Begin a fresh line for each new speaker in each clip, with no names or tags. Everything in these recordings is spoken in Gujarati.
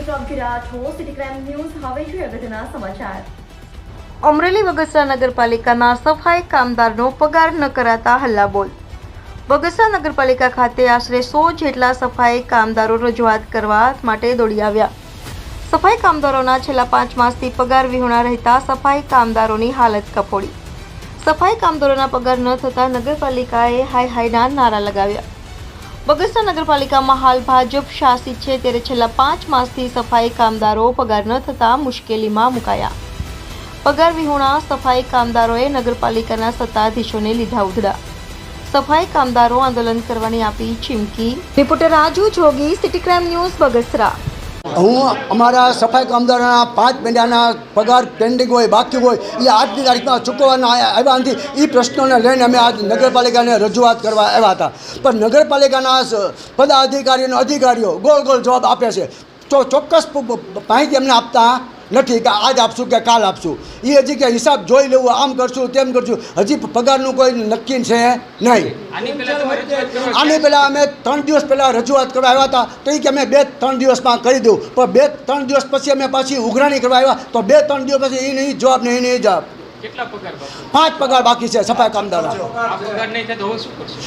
દર્શક આપ
અમરેલી બગસરા નગરપાલિકાના સફાઈ કામદારનો પગાર ન કરાતા હલ્લાબોલ. બગસરા નગરપાલિકા ખાતે આશરે સો જેટલા સફાઈ કામદારો રજૂઆત કરવા માટે દોડી આવ્યા. સફાઈ કામદારોના છેલ્લા પાંચ માસથી પગાર વિહોણા રહેતા સફાઈ કામદારોની હાલત કફોડી. સફાઈ કામદારોના પગાર ન થતા નગરપાલિકાએ હાય હાયના નારા લગાવ્યા. બગસરા નગરપાલિકામાં હાલ ભાજપ શાસિત છે, ત્યારે છેલ્લા પાંચ માસથી સફાઈ કામદારો પગાર ન થતા મુશ્કેલીમાં મુકાયા. પગાર વિહોણા સફાઈ કામદારોએ નગરપાલિકાના સત્તાધીશોને લીધા ઉધડા. સફાઈ કામદારો આંદોલન કરવાની આપી ચીમકી. Reporter Raju Jogi, city crime news Bagasara.
હું અમારા સફાઈ કામદારોના પાંચ મહિનાના પગાર પેન્ડિંગ હોય, બાકી હોય, એ આજની તારીખમાં ચૂકવવાના આવ્યા નથી. એ પ્રશ્નોને લઈને અમે આજ નગરપાલિકાને રજૂઆત કરવા આવ્યા હતા. પણ નગરપાલિકાના પદાધિકારીઓ અધિકારીઓ ગોળ ગોળ જવાબ આપે છે. તો ચોક્કસ માહિતી અમને આપતા નથી કે આજ આપશું કે કાલ આપશું. એ હજી કે હિસાબ જોઈ લેવું આમ કરશું તેમ કરશું. હજી પગારનું કોઈ નક્કી છે નહીં.
આની પહેલા
અમે ત્રણ દિવસ પહેલાં રજૂઆત કરવા આવ્યા હતા. તો એ કે અમે બે ત્રણ દિવસમાં કરી દઉં. પણ બે ત્રણ દિવસ પછી અમે પાછી ઉઘરાણી કરવા આવ્યા. તો બે ત્રણ દિવસ પછી એ નહીં જવાબ નહીં નહીં જવાબ. પાંચ પગાર બાકી છે સફાઈ કામદારો
આ પગાર નહીં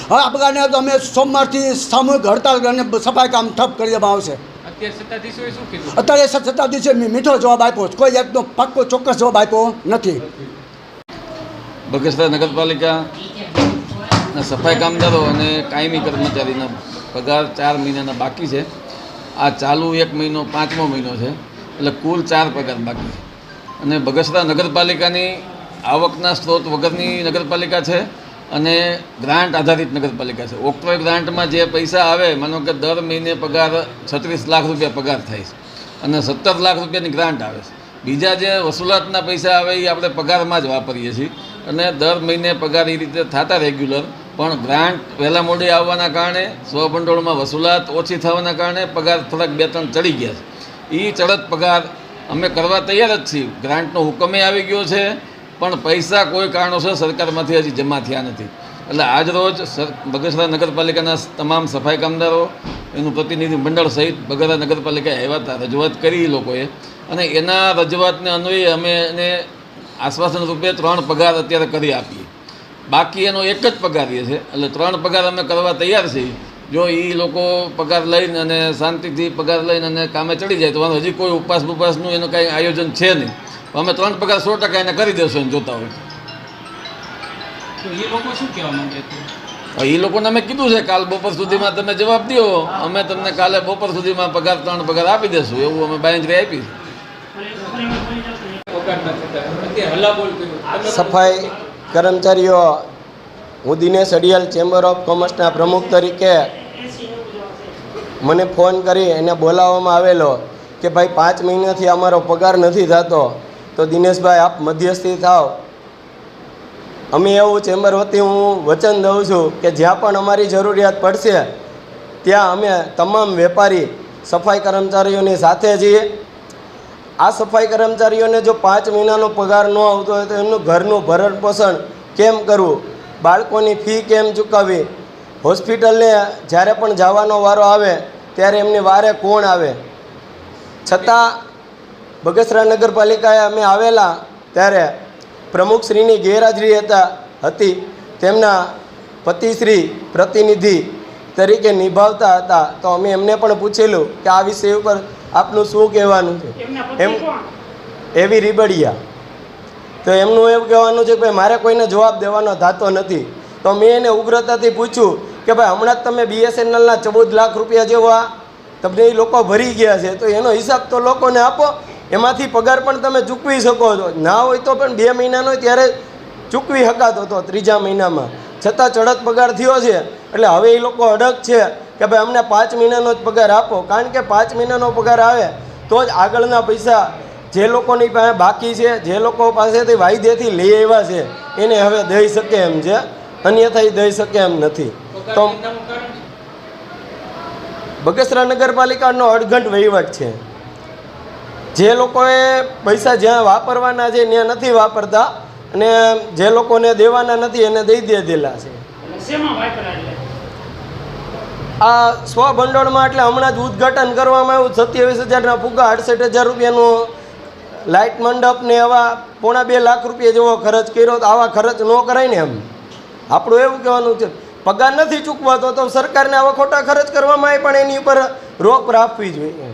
હવે
હવે તો અમે સોમવારથી સામૂહિક હડતાલ અને સફાઈ કામ ઠપ કરી દેવામાં આવશે.
અત્યારે સત્તાધીશોએ શું કીધું?
અત્યારે સત્તા દિવસે મીઠો જવાબ આપ્યો. કોઈ જાતનો પાક્કો ચોક્કસ જવાબ આપ્યો નથી.
બગસરા નગરપાલિકા સફાઈ કામદારો અને કાયમી કર્મચારીના પગાર ચાર મહિનાના બાકી છે. આ ચાલુ એક મહિનો પાંચમો મહિનો છે. એટલે કુલ ચાર પગાર બાકી છે. અને બગસરા નગરપાલિકાની આવકના સ્ત્રોત વગરની નગરપાલિકા છે. અને ગ્રાન્ટ આધારિત નગરપાલિકા છે. ઓક્ટ્રોય ગ્રાન્ટમાં જે પૈસા આવે, માનો કે દર મહિને પગાર છત્રીસ લાખ રૂપિયા પગાર થાય છે અને સત્તર લાખ રૂપિયાની ગ્રાન્ટ આવે છે. બીજા જે વસૂલાતના પૈસા આવે, એ આપણે પગારમાં જ વાપરીએ છીએ અને દર મહિને પગાર એ રીતે થતા રેગ્યુલર, પણ ગ્રાન્ટ વહેલા મોડી આવવાના કારણે સ્વભંડોળમાં વસૂલાત ઓછી થવાના કારણે પગાર થોડાક બે ત્રણ ચડી ગયા છે. એ ચડત પગાર અમે કરવા તૈયાર જ છીએ. ગ્રાન્ટનો હુકમે આવી ગયો છે. પણ પૈસા કોઈ કારણોસર સરકારમાંથી હજી જમા થયા નથી. એટલે આજ રોજ સર- બગસરા નગરપાલિકાના તમામ સફાઈ કામદારો, એનું પ્રતિનિધિ મંડળ સહિત બગસરા નગરપાલિકાએ આવ્યા હતા, રજૂઆત કરી લોકોએ. અને એના રજૂઆતને અન્વયે અમે એને આશ્વાસન રૂપે ત્રણ પગાર અત્યારે કરી આપીએ. બાકી એનો એક જ પગાર એ છે. એટલે ત્રણ પગાર અમે કરવા તૈયાર છીએ. જો એ લોકો પગાર લઈને અને શાંતિથી પગાર લઈને અને કામે ચડી જાય તો હજી કોઈ ઉપવાસ બુપાસનું એનું કાંઈ આયોજન છે નહીં. અમે ત્રણ પગાર સો ટકા એને કરી દેશું એમ જોતા હોય.
એ લોકો શું કહેવા માંગે
એ લોકોને અમે કીધું છે કાલ બપોર સુધીમાં તમે જવાબ દો. અમે તમને કાલે બપોર સુધીમાં પગાર ત્રણ પગાર આપી દેશું. એવું અમે બાંયધરી આપી
સફાઈ કર્મચારીઓ હું દિનેશ અડિયાલ ચેમ્બર ઓફ કોમર્સના પ્રમુખ તરીકે મને ફોન કરી એને બોલાવવામાં આવેલો કે ભાઈ પાંચ મહિનાથી અમારો પગાર નથી થતો. તો દિનેશભાઈ, આપ મધ્યસ્થી થાવ અમે એવું ચેમ્બર વતી હું વચન દઉં છું કે જ્યાં પણ અમારી જરૂરિયાત પડશે, ત્યાં અમે તમામ વેપારી, સફાઈ કર્મચારીઓની સાથે જઈએ આ સફાઈ કર્મચારીઓને જો પાંચ મહિનાનો પગાર ન આવતો હોય તો એમનું ઘરનું ભરણ પોષણ કેમ કરવું? બાળકોની ફી કેમ ચૂકવવી? હોસ્પિટલને જ્યારે પણ જવાનો વારો આવે, ત્યારે એમની વારે કોણ આવે? છતાં બગસરા નગરપાલિકાએ અમે આવેલા ત્યારે પ્રમુખશ્રીની ગેરહાજરી હતા હતી. તેમના પતિશ્રી પ્રતિનિધિ તરીકે નિભાવતા હતા. તો અમે એમને પણ પૂછેલું કે આ વિષય ઉપર આપનું શું કહેવાનું છે? એમ એવી રીબડિયા. તો એમનું એવું કહેવાનું છે કે ભાઈ મારે કોઈને જવાબ દેવાનો થતો નથી. તો મેં એને ઉગ્રતાથી પૂછ્યું કે ભાઈ હમણાં જ તમે બીએસએનએલના ચૌદ લાખ રૂપિયા જેવા તમને એ લોકો ભરી ગયા છે તો એનો હિસાબ તો લોકોને આપો. એમાંથી પગાર પણ તમે ચૂકવી શકો છો. ના હોય તો પણ બે મહિનાનો ત્યારે ચૂકવી શકાતો હતો ત્રીજા મહિનામાં. છતાં ચડત પગાર થયો છે. એટલે હવે એ લોકો અડગ છે કે ભાઈ અમને પાંચ મહિનાનો જ પગાર આપો. કારણ કે પાંચ મહિનાનો પગાર આવે તો જ આગળના પૈસા જે લોકોની પાસે બાકી છે જે લોકો પાસેથી વાયદેથી લઈ આવ્યા છે એને હવે દઈ શકે એમ છે. અન્યથા એ દઈ શકે એમ નથી. તો બગસરા નગરપાલિકાનો અડઘંટ વહીવટ છે. જે લોકોએ પૈસા જ્યાં વાપરવાના છે ત્યાં નથી વાપરતા અને જે લોકોને દેવાના નથી એને દઈ દે દેલા છે આ સ્વભંડોળમાં એટલે હમણાં જ ઉદઘાટન કરવામાં આવ્યું. સત્યાવીસ હજારના ફુગા અડસઠ હજાર રૂપિયાનું લાઇટ મંડપ ને આવા પોણા બે લાખ રૂપિયા જેવો ખર્ચ કર્યો. તો આવા ખર્ચ ન કરાય ને એમ. આપણું એવું કહેવાનું છે પગાર નથી ચૂકવાતો તો સરકારને આવા ખોટા ખર્ચ કરવામાં આવે પણ એની ઉપર રોક રાખવી જોઈએ.